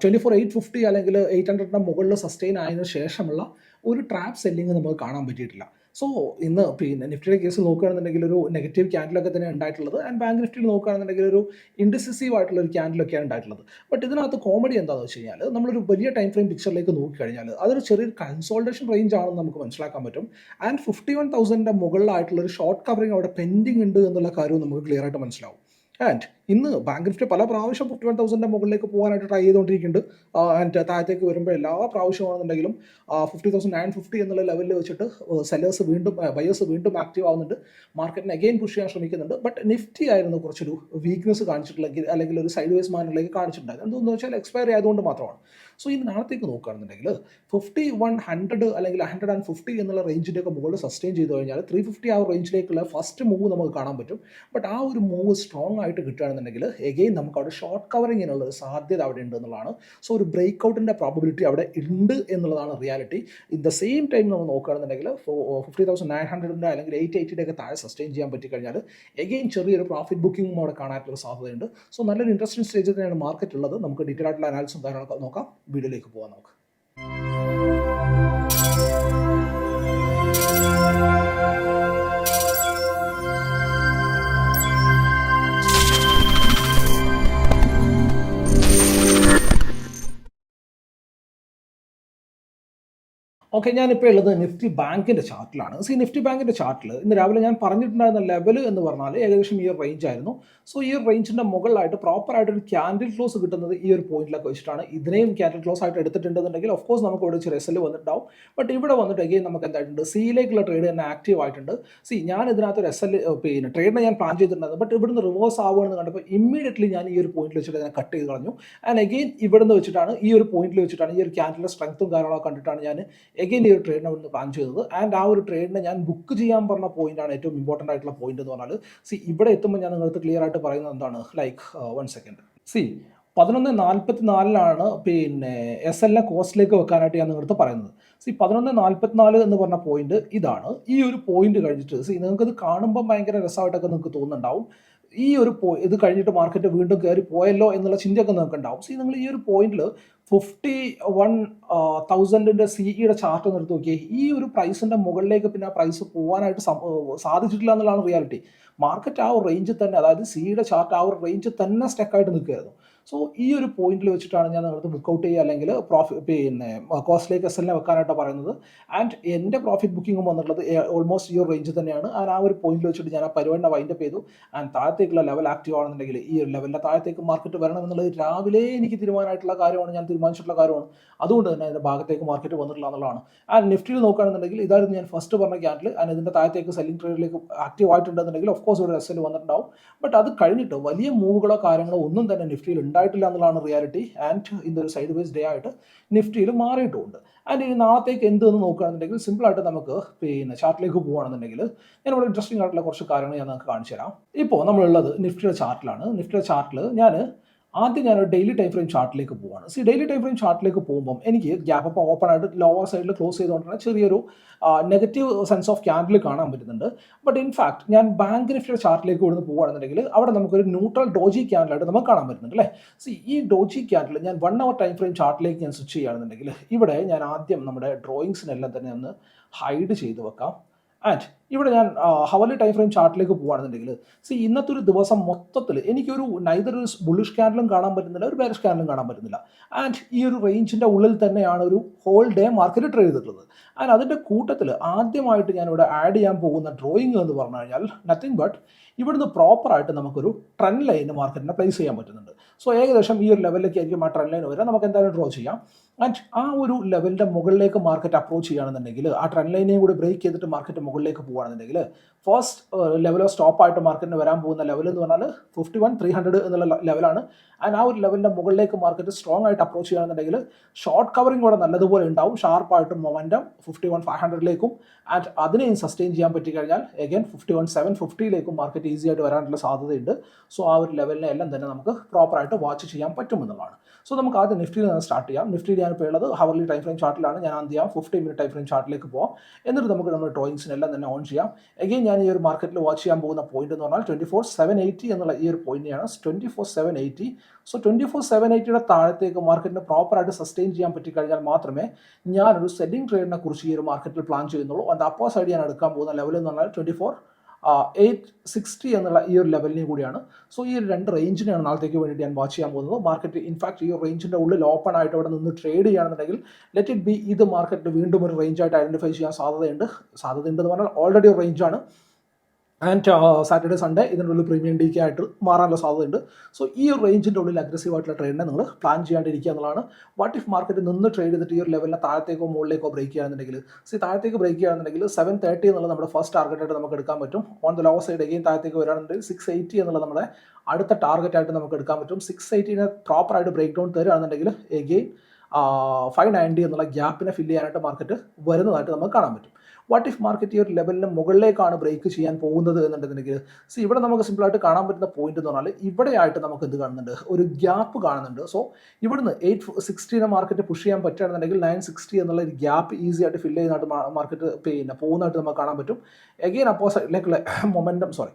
ട്വന്റി ഫോർ എയ്റ്റ് ഫിഫ്റ്റി അല്ലെങ്കിൽ എയ്റ്റ് ഹൺഡ്രഡിന്റെ മുകളിൽ സസ്റ്റെയിൻ ആയതിനു ശേഷമുള്ള ഒരു ട്രാപ്പ് സെല്ലിംഗ് നമുക്ക് കാണാൻ പറ്റിയിട്ടില്ല. സോ ഇന്ന് പിന്നെ നിഫ്റ്റിയുടെ കേസ് നോക്കുകയാണെന്നുണ്ടെങ്കിൽ ഒരു നെഗറ്റീവ് ക്യാൻഡിലൊക്കെ തന്നെ ഉണ്ടായിട്ടുള്ളത്. ആൻഡ് ബാങ്ക് നിഫ്റ്റിയിൽ നോക്കുകയാണെന്നുണ്ടെങ്കിൽ ഒരു ഇൻഡിസിസീവ് ആയിട്ടുള്ള ഒരു ക്യാൻഡിലൊക്കെയാണ് ഉണ്ടായിട്ടുള്ളത്. ബട്ട് ഇതിനകത്ത് കോമഡി എന്താണെന്ന് വെച്ച് കഴിഞ്ഞാൽ നമ്മളൊരു വലിയ ടൈം ഫ്രെയിം പിക്ചറിലേക്ക് നോക്കിക്കഴിഞ്ഞാൽ അതൊരു ചെറിയൊരു കൺസോൾട്ടേഷൻ റേഞ്ച് ആണെന്ന് നമുക്ക് മനസ്സിലാക്കാൻ പറ്റും. ആൻഡ് ഫിഫ്റ്റി വൺ തൗസൻഡിന്റെ മുകളിലായിട്ടുള്ള ഒരു ഷോർട്ട് കവറിങ് അവിടെ പെൻഡിങ് ഉണ്ട് എന്നുള്ള കാര്യവും നമുക്ക് ക്ലിയർ ആയിട്ട് മനസ്സിലാവും. ആൻഡ് ഇന്ന് ബാങ്ക് നിഫ്റ്റി പല പ്രാവശ്യം ഫിഫ്റ്റി വൺ തൗസൻഡിന്റെ മുകളിലേക്ക് പോകാനായിട്ട് ട്രൈ ചെയ്തുകൊണ്ടിരിക്കുന്നുണ്ട് ആൻഡ് താഴത്തേക്ക് വരുമ്പോൾ എല്ലാ പ്രാവശ്യമാണെന്നുണ്ടെങ്കിലും ഫിഫ്റ്റി തൗസൻഡ് നയൻ ഫിഫ്റ്റി എന്നുള്ള ലെവലിൽ വെച്ചിട്ട് സെല്ലേഴ്സ് വീണ്ടും ബയേഴ്സ് വീണ്ടും ആക്റ്റീവ് ആവുന്നുണ്ട്. മാർക്കറ്റിനെ അഗെയിൻ പുഷ് ചെയ്യാൻ ശ്രമിക്കുന്നുണ്ട്. ബട്ട് നിഫ്റ്റി ആയിരുന്നു കുറച്ചൊരു വീക്ക്നെസ് കാണിച്ചിട്ടുള്ള അല്ലെങ്കിൽ ഒരു സൈഡ് വേസ് മാനിലേക്ക് കാണിച്ചിട്ടുണ്ടായത് എന്തെന്ന് വെച്ചാൽ എക്സ്പയർ ആയതുകൊണ്ട് മാത്രമാണ്. സോ ഇത് നാളത്തേക്ക് നോക്കുകയാണെന്നുണ്ടെങ്കിൽ ഫിഫ്റ്റി വൺ ഹൺഡ്രഡ് അല്ലെങ്കിൽ ഹൺഡ്രഡ് ആൻഡ് ഫിഫ്റ്റി എന്നുള്ള റേഞ്ചിന്റെയൊക്കെ മുകളിൽ സസ്റ്റെയിൻ ചെയ്തു കഴിഞ്ഞാൽ ത്രീ ഫിഫ്റ്റി ആ റേഞ്ചിലേക്കുള്ള ഫസ്റ്റ് മൂവ് നമുക്ക് കാണാൻ പറ്റും. ബട്ട് ആ ഒരു മൂവ് സ്ട്രോങ് ആയിട്ട് കിട്ടുകയാണെന്നുണ്ടെങ്കിൽ എഗെയിൻ നമുക്ക് അവിടെ ഷോർട്ട് കവറിങ്ങിനുള്ള ഒരു സാധ്യത അവിടെ ഉണ്ട് എന്നുള്ളതാണ്. സോ ഒരു ബ്രേക്ക് ഔട്ടിന്റെ പ്രോബിലിറ്റി അവിടെ ഉണ്ട് എന്നുള്ളതാണ് reality in the same time നമ്മൾ നോക്കുകയാണെന്നുണ്ടെങ്കിൽ ഫിഫ്റ്റി തൗസൻഡ് നയൻ ഹൺഡ്രഡിന്റെ അല്ലെങ്കിൽ എയ്റ്റ് എയ്റ്റിന്റെ ഒക്കെ താഴെ സസ്റ്റെയിൻ ചെയ്യാൻ പറ്റിക്കഴിഞ്ഞാൽ എഗെയിൻ ചെറിയൊരു പ്രോഫിറ്റ് ബുക്കിംഗും അവിടെ കാണാനായിട്ടുള്ള സാധ്യതയുണ്ട്. സോ നല്ലൊരു ഇൻട്രസ്റ്റിംഗ് സ്റ്റേജിൽ തന്നെയാണ് മാർക്കറ്റ് ഉള്ളത്. നമുക്ക് ഡീറ്റെയിൽ ആയിട്ടുള്ള അനാലിസും കാര്യങ്ങളൊക്കെ നോക്കാം. വീഡിയോയിലേക്ക് പോകാം നമുക്ക്. ഓക്കെ ഞാനിപ്പോൾ ഉള്ളത് നിഫ്റ്റി ബാങ്കിന്റെ ചാർട്ടിലാണ് സി നിഫ്റ്റി ബാങ്കിന്റെ ചാർട്ടിൽ ഇന്ന് രാവിലെ ഞാൻ പറഞ്ഞിട്ടുണ്ടായിരുന്ന ലെവൽ എന്ന് പറഞ്ഞാൽ ഏകദേശം ഈ ഒരു റേഞ്ച് ആയിരുന്നു. സോ ഈ ഒരു റേഞ്ചിന്റെ മുകളിലായിട്ട് പ്രോപ്പറായിട്ട് ഒരു ക്യാൻഡിൽ ക്ലോസ് കിട്ടുന്നത് ഈ ഒരു പോയിന്റിലൊക്കെ വെച്ചിട്ടാണ്. ഇതിനെയും ക്യാൻഡിൽ ക്ലോസ് ആയിട്ട് എടുത്തിട്ടുണ്ടെന്നുണ്ടെങ്കിൽ ഓഫ് കോഴ്സ് നമുക്ക് ഇവിടെ ചെറിയ എസ് വന്നിട്ടുണ്ടാവും. ബട്ട് ഇവിടെ വന്നിട്ട് അഗെയിൻ നമുക്ക് എന്തായിട്ടുണ്ട്? സിയിലേക്കുള്ള ട്രേഡ് തന്നെ ആക്റ്റീവ് ആയിട്ടുണ്ട്. സി ഞാൻ ഇതിനകത്ത് ഒരു എസ് എൽ പിന്നെ ട്രേഡിനെ ഞാൻ പ്ലാൻ ചെയ്തിട്ടുണ്ടായിരുന്നു. ബട്ട് ഇവിടുന്ന് റിവേഴ്സ് ആവുകയെന്ന് കണ്ടപ്പോൾ ഇമ്മീഡിയറ്റ്ലി ഞാൻ ഈ ഒരു പോയിന്റിൽ വെച്ചിട്ട് ഞാൻ കട്ട് ചെയ്ത് കളഞ്ഞു. ആൻഡ് അഗെയിൻ ഇവിടുന്ന് വെച്ചിട്ടാണ് ഈ ഒരു പോയിന്റിൽ വെച്ചിട്ടാണ് ഈ ഒരു ക്യാൻഡിലെ സ്ട്രെങ്ത്തും കാര്യങ്ങളൊക്കെ കണ്ടിട്ടാണ് ഞാൻ എഗെയിൻ ഈ ഒരു ട്രേഡിനെ അവിടുന്ന് പ്ലാൻ ചെയ്തത് ആൻഡ് ആ ഒരു ട്രേഡിനെ ഞാൻ ബുക്ക് ചെയ്യാൻ പറഞ്ഞ പോയിന്റാണ് ഏറ്റവും ഇമ്പോർട്ടന്റ് ആയിട്ടുള്ള പോയിന്റ് എന്ന് പറഞ്ഞാൽ സി ഇവിടെ എത്തുമ്പോൾ ഞാൻ നിങ്ങൾക്ക് ക്ലിയർ ആയിട്ട് പറയുന്നത് എന്താണ്? ലൈക്ക് വൺ സെക്കൻഡ് സി പതിനൊന്ന് നാൽപ്പത്തി നാലിലാണ് പിന്നെ എസ് എൽ എ കോസ്റ്റിലേക്ക് വെക്കാനായിട്ട് ഞാൻ നിങ്ങളുടെ പറയുന്നത്. സി പതിനൊന്ന് നാൽപ്പത്തിനാല് എന്ന് പറഞ്ഞ പോയിന്റ് ഇതാണ്. ഈ ഒരു പോയിന്റ് കഴിഞ്ഞിട്ട് സി നിങ്ങൾക്ക് അത് കാണുമ്പോൾ ഭയങ്കര രസമായിട്ടൊക്കെ നിങ്ങൾക്ക് തോന്നുന്നുണ്ടാവും. ഈ ഒരു പോ ഇത് കഴിഞ്ഞിട്ട് മാർക്കറ്റ് വീണ്ടും കയറി പോയല്ലോ എന്നുള്ള ചിന്തയൊക്കെ നിങ്ങൾക്ക് ഉണ്ടാവും സി നിങ്ങൾ ഈ ഒരു പോയിന്റിൽ ഫിഫ്റ്റി വൺ തൗസൻഡിന്റെ സിഇയുടെ ചാർട്ട് എടുത്ത് നോക്കിയാൽ ഈ ഒരു പ്രൈസിന്റെ മുകളിലേക്ക് പിന്നെ ആ പ്രൈസ് പോകാനായിട്ട് സാധിച്ചിട്ടില്ല എന്നുള്ളതാണ് റിയാലിറ്റി മാർക്കറ്റ് ആ ഒരു റേഞ്ചിൽ തന്നെ അതായത് സിയുടെ ചാർട്ട് ആ ഒരു റേഞ്ചിൽ തന്നെ സ്റ്റക്കായിട്ട് നിൽക്കുകയായിരുന്നു സോ ഈ ഒരു പോയിന്റിൽ വെച്ചിട്ടാണ് ഞാൻ നിങ്ങൾക്ക് ബുക്ക് ഔട്ട് ചെയ്യുക അല്ലെങ്കിൽ പ്രോഫിറ്റ് പിന്നെ കോസ്റ്റിലേക്ക് എസ് എല്ലിനെ വെക്കാനായിട്ട് പറയുന്നത്. ആൻഡ് എന്റെ പ്രോഫിറ്റ് ബുക്കിംഗും വന്നിട്ടുള്ളത് ഓൾമോസ്റ്റ് ഈ ഒരു റേഞ്ച് തന്നെയാണ്. ആൻഡ് ആ ഒരു പോയിന്റിൽ വെച്ചിട്ട് ഞാൻ ആ പരിപാടിനെ വൈൻഡപ്പ് ചെയ്തു. ആൻഡ് താഴത്തേക്കുള്ള ലെവൽ ആക്റ്റീവ് ആണെന്നുണ്ടെങ്കിൽ ഈ ഒരു ലെവലിന്റെ താഴത്തേക്ക് മാർക്കറ്റ് വരണം എന്നുള്ളത് രാവിലെ എനിക്ക് തീരുമാനമായിട്ടുള്ള കാര്യമാണ് ഞാൻ തീരുമാനിച്ചിട്ടുള്ള കാര്യമാണ്. അതുകൊണ്ട് തന്നെ അതിന്റെ ഭാഗത്തേക്ക് മാർക്കറ്റ് വന്നിട്ടില്ല എന്നുള്ളതാണ്. ആൻഡ് നിഫ്റ്റിയിൽ നോക്കുകയാണെന്നുണ്ടെങ്കിൽ ഇതായിരുന്നു ഞാൻ ഫസ്റ്റ് പറഞ്ഞ ക്യാൻഡിൽ ആൻഡ് ഇതിന്റെ താഴത്തേക്ക് സെല്ലിംഗ് ട്രേഡിലേക്ക് ആക്റ്റീവ് ആയിട്ടുണ്ടെന്നുണ്ടെങ്കിൽ ഓഫ് കോഴ്സ് ഒരു എസ് എൽ വന്നിട്ടുണ്ടാവും. ബട്ട് അത് കഴിഞ്ഞിട്ട് വലിയ മൂവുകളോ കാര്യങ്ങളോ ഒന്നും തന്നെ നിഫ്റ്റിയിൽ ഉണ്ടായിട്ടില്ല എന്നുള്ളതാണ് റിയാലിറ്റി ആൻഡ് ഇന്നൊരു സൈഡ് വൈസ് ഡേ ആയിട്ട് നിഫ്റ്റിയിൽ മാറിയിട്ടുമുണ്ട്. ആൻഡ് ഇനി നാളത്തേക്ക് എന്ത് എന്ന് നോക്കുകയാണെന്നുണ്ടെങ്കിൽ സിമ്പിളായിട്ട് നമുക്ക് പിന്നെ ചാർട്ടിലേക്ക് പോകുകയാണെന്നുണ്ടെങ്കിൽ ഞാൻ ഇവിടെ ഇൻട്രസ്റ്റിംഗ് ആയിട്ടുള്ള കുറച്ച് കാര്യങ്ങൾ ഞാൻ നിങ്ങൾക്ക് കാണിച്ചു തരാം ഇപ്പോൾ നമ്മളുള്ളത് നിഫ്റ്റിയുടെ ചാർട്ടിലാണ് നിഫ്റ്റിയുടെ ചാർട്ടിൽ ഞാൻ ആദ്യം ഞാൻ ഡെയിലി ടൈം ഫ്രെയിം ചാർട്ടിലേക്ക് പോവാണ്. സി ഡെയിലി ടൈം ഫ്രെയിം ചാർട്ടിലേക്ക് പോകുമ്പോൾ എനിക്ക് ഗ്യാപ്പ് അപ്പോൾ ഓപ്പൺ ആയിട്ട് ലോവർ സൈഡിൽ ക്ലോസ് ചെയ്തുകൊണ്ടാണ് ചെറിയൊരു നെഗറ്റീവ് സെൻസ് ഓഫ് ക്യാൻഡിൽ കാണാൻ പറ്റുന്നുണ്ട്. ബട്ട് ഇൻഫാക്ട് ഞാൻ ബാങ്ക് നിഫ്റ്റിയുടെ ചാർട്ടിലേക്ക് ഇവിടുന്ന് പോകുകയാണെന്നുണ്ടെങ്കിൽ അവിടെ നമുക്കൊരു ന്യൂട്രൽ ഡോജി ക്യാൻഡിലായിട്ട് നമുക്ക് കാണാൻ പറ്റുന്നുണ്ട് അല്ലേ? സി ഈ ഡോജി ക്യാൻഡിൽ ഞാൻ വൺ അവർ ടൈം ഫ്രെയിം ചാർട്ടിലേക്ക് ഞാൻ സ്വിച്ച് ചെയ്യുകയാണെന്നുണ്ടെങ്കിൽ ഇവിടെ ഞാൻ ആദ്യം നമ്മുടെ ഡ്രോയിങ്സിനെല്ലാം തന്നെ ഒന്ന് ഹൈഡ് ചെയ്ത് വെക്കാം. ആൻഡ് ഇവിടെ ഞാൻ ഹവലി ടൈം ഫ്രെയിം ചാർട്ടിലേക്ക് പോകുകയാണെന്നുണ്ടെങ്കിൽ സി ഇന്നത്തെ ഒരു ദിവസം മൊത്തത്തിൽ എനിക്കൊരു നൈതർ ഒരു ബുള്ളിഷ് ക്യാൻഡലും കാണാൻ പറ്റുന്നില്ല ഒരു ബാരിഷ് ക്യാൻഡലും കാണാൻ പറ്റുന്നില്ല. ആൻഡ് ഈ ഒരു റേഞ്ചിന്റെ ഉള്ളിൽ തന്നെയാണ് ഒരു ഹോൾ ഡേ മാർക്കറ്റ് ട്രേഡ് ചെയ്തിട്ടുള്ളത്. ആൻഡ് അതിന്റെ കൂട്ടത്തിൽ ആദ്യമായിട്ട് ഞാൻ ഇവിടെ ആഡ് ചെയ്യാൻ പോകുന്ന ഡ്രോയിങ് എന്ന് പറഞ്ഞു കഴിഞ്ഞാൽ നത്തിങ് ബട്ട് ഇവിടുന്ന് പ്രോപ്പറായിട്ട് നമുക്കൊരു ട്രെൻഡ് ലൈൻ മാർക്കറ്റിനെ പ്ലേസ് ചെയ്യാൻ പറ്റുന്നുണ്ട്. സോ ഏകദേശം ഈ ഒരു ലെവലിലേക്ക് ആയിരിക്കും ആ ട്രെൻഡ് ലൈൻ വരാം നമുക്ക് എന്തായാലും ഡ്രോ ചെയ്യാം. ആൻഡ് ആ ഒരു ലെവലിന്റെ മുകളിലേക്ക് മാർക്കറ്റ് അപ്രോച്ച് ചെയ്യുകയാണെന്നുണ്ടെങ്കിൽ ആ ട്രെൻഡ് ലൈനെയും കൂടി ബ്രേക്ക് ചെയ്തിട്ട് മാർക്കറ്റ് മുകളിലേക്ക് പോകുകയാണെന്നുണ്ടെങ്കിൽ ഫസ്റ്റ് ലെവൽ ഓഫ് സ്റ്റോപ്പ് ആയിട്ട് മാർക്കറ്റിന് വരാൻ പോകുന്ന ലെവൽ എന്ന് പറഞ്ഞാൽ ഫിഫ്റ്റി വൺ ത്രീ ഹൺഡ്രഡ് എന്നുള്ള ലെവലാണ് ആൻഡ് ആ ഒരു ലെവലിന്റെ മുകളിലേക്ക് മാർക്കറ്റ് സ്ട്രോങ് ആയിട്ട് അപ്രോച്ച് ചെയ്യുകയാണെന്നുണ്ടെങ്കിൽ ഷോർട്ട് കവറിംഗ് കൂടെ നല്ലതുപോലെ ഉണ്ടാവും. ഷാർപ്പായിട്ട് മൊമെന്റം ഫിഫ്റ്റി വൺ ഫൈവ് ഹൺഡ്രഡിലേക്കും ആൻഡ് അതിനെയും സസ്റ്റെയിൻ ചെയ്യാൻ പറ്റി കഴിഞ്ഞാൽ എഗൈൻ ഫിഫ്റ്റി വൺ സെവൻ ഫിഫ്റ്റിയിലേക്കും മാർക്കറ്റ് ഈസി ആയിട്ട് വരാനുള്ള സാധ്യതയുണ്ട്. സോ ആ ഒരു ലെവലിനെ എല്ലാം തന്നെ നമുക്ക് പ്രോപ്പറായിട്ട് വാച്ച് ചെയ്യാൻ പറ്റുമെന്നുള്ളതാണ് സോ നമുക്ക് ആദ്യം നിഫ്റ്റിയിൽ നിന്ന് സ്റ്റാർട്ട് ചെയ്യാം. നിഫ്റ്റിയിൽ ഞാനിപ്പോൾ ഉള്ളത് ഹവർലി ടൈം ഫ്രെയിം ചാർട്ടിലാണ് ഞാൻ എന്ത് ചെയ്യാം? ഫിഫ്റ്റി മിനിറ്റ് ടൈം ഫ്രെയിം ചാർട്ടിലേക്ക് പോകാം എന്നിട്ട് നമുക്ക് നമ്മുടെ ഡ്രോയിങ്സിനെല്ലാം തന്നെ ഓൺ ചെയ്യാം. എഗെയിൻ ഞാൻ ഈ ഒരു മാർക്കറ്റിൽ വാച്ച് ചെയ്യാൻ പോകുന്ന പോയിന്റ് എന്ന് പറഞ്ഞാൽ ട്വന്റി ഫോർ സെവൻ എയ്റ്റി എന്നുള്ള ഈ ഒരു പോയിന്റിനെയാണ് twenty four seven eighty so twenty four seven എയ്റ്റിയുടെ താഴത്തേക്ക് മാർക്കറ്റിന് പ്രോപ്പറായിട്ട് സസ്റ്റെയിൻ ചെയ്യാൻ പറ്റിക്കഴിഞ്ഞാൽ മാത്രമേ ഞാനൊരു സെല്ലിംഗ് ട്രേഡിനെ കുറിച്ച് ഈ ഒരു മാർക്കറ്റിൽ പ്ലാൻ ചെയ്യുന്നുള്ളൂ. അതിന്റെ അപ്പോ സൈഡ് ഞാൻ എടുക്കാൻ പോകുന്ന ലെവൽ എന്ന് പറഞ്ഞാൽ ട്വന്റി ഫോർ എയ്റ്റ് സിക്സ്റ്റി എന്നുള്ള ഈ ഒരു ലെവലിനെയും കൂടിയാണ്. സോ ഈ രണ്ട് റേഞ്ചിനെയാണ് നാളത്തേക്ക് വേണ്ടി ഞാൻ വാച്ച് ചെയ്യാൻ പോകുന്നത്. മാർക്കറ്റ് ഇൻഫാക്ട് ഈ റേഞ്ചിന്റെ ഉള്ളിൽ ഓപ്പൺ ആയിട്ട് അവിടെ നിന്ന് ട്രേഡ് ചെയ്യുകയാണെന്നുണ്ടെങ്കിൽ ലെറ്റ് ഇറ്റ് ബി ഇത് മാർക്കറ്റ് വീണ്ടും ഒരു റേഞ്ചായിട്ട് ഐഡന്റിഫൈ ചെയ്യാൻ സാധ്യതയുണ്ട്. സാധ്യതയുണ്ടെന്ന് പറഞ്ഞാൽ ഓൾറെഡി ഒരു റേഞ്ചാണ് ആൻഡ് സാറ്റർഡേ സൺഡേ ഇതിനുള്ളിൽ പ്രീമിയം ഡി കെ ആയിട്ട് മാറാനുള്ള സാധ്യതയുണ്ട്. സോ ഈ ഒരു റേഞ്ചിന്റെ ഉള്ളിൽ അഗ്രസീവ് ആയിട്ടുള്ള ട്രേഡിനെ നിങ്ങൾ പ്ലാൻ ചെയ്യാണ്ടിരിക്കുക എന്നുള്ളതാണ്. വാട്ട് ഇഫ് മാർക്കറ്റ് നിന്ന് ട്രേഡ് ചെയ്തിട്ട് ഈ ഒരു ലെവലിനെ താഴത്തേക്കോ മുകളിലേക്കോ ബ്രേക്ക് ചെയ്യുകയാണെന്നുണ്ടെങ്കിൽ? സി താഴത്തേക്ക് ബ്രേക്ക് ചെയ്യുകയാണെന്നുണ്ടെങ്കിൽ സെവൻ തേർട്ടി എന്നുള്ളത് നമ്മുടെ ഫസ്റ്റ് ടാർഗറ്റായിട്ട് നമുക്ക് എടുക്കാൻ പറ്റും. On the low side again താഴത്തേക്ക് വരികയാണെന്നുണ്ടെങ്കിൽ സിക്സ് എയ്റ്റി എന്നുള്ളത് നമ്മുടെ അടുത്ത ടാർഗറ്റ് ആയിട്ട് നമുക്ക് എടുക്കാൻ പറ്റും. സിക്സ് എയ്റ്റീനെ പ്രോപ്പറായിട്ട് ബ്രേക്ക് ഡൗൺ തരുകയാണെന്നുണ്ടെങ്കിൽ എഗെയിൻ ഫൈവ് നയന്റി എന്നുള്ള ഗ്യാപ്പിനെ ഫില്ല് ചെയ്യാനായിട്ട് മാർക്കറ്റ് വരുന്നതായിട്ട് നമുക്ക് കാണാൻ പറ്റും. വാട്ട് ഇഫ് മാർക്കറ്റ് ഈ ഒരു ലെവലിന് മുകളിലേക്കാണ് ബ്രേക്ക് ചെയ്യാൻ പോകുന്നത് എന്നുണ്ടെങ്കിൽ സോ ഇവിടെ നമുക്ക് സിമ്പിളായിട്ട് കാണാൻ പറ്റുന്ന പോയിന്റ് എന്ന് പറഞ്ഞാൽ ഇവിടെയായിട്ട് നമുക്ക് എന്ത് കാണുന്നുണ്ട്. ഒരു ഗ്യാപ്പ് കാണുന്നുണ്ട്. സോ ഇവിടുന്ന് എയ്റ്റ് സിക്സ്റ്റീനെ മാർക്കറ്റ് പുഷ് ചെയ്യാൻ പറ്റുകയാണെന്നുണ്ടെങ്കിൽ നയൻ സിക്സ്റ്റി എന്നുള്ള ഒരു ഗ്യാപ്പ് ഈസി ആയിട്ട് ഫില്ല് ചെയ്യുന്നതായിട്ട് മാർക്കറ്റ് പിന്നെ പോകുന്നതായിട്ട് നമുക്ക് കാണാൻ പറ്റും. എഗെയിൻ അപ്പോ സൈഡിലേക്കുള്ള momentum sorry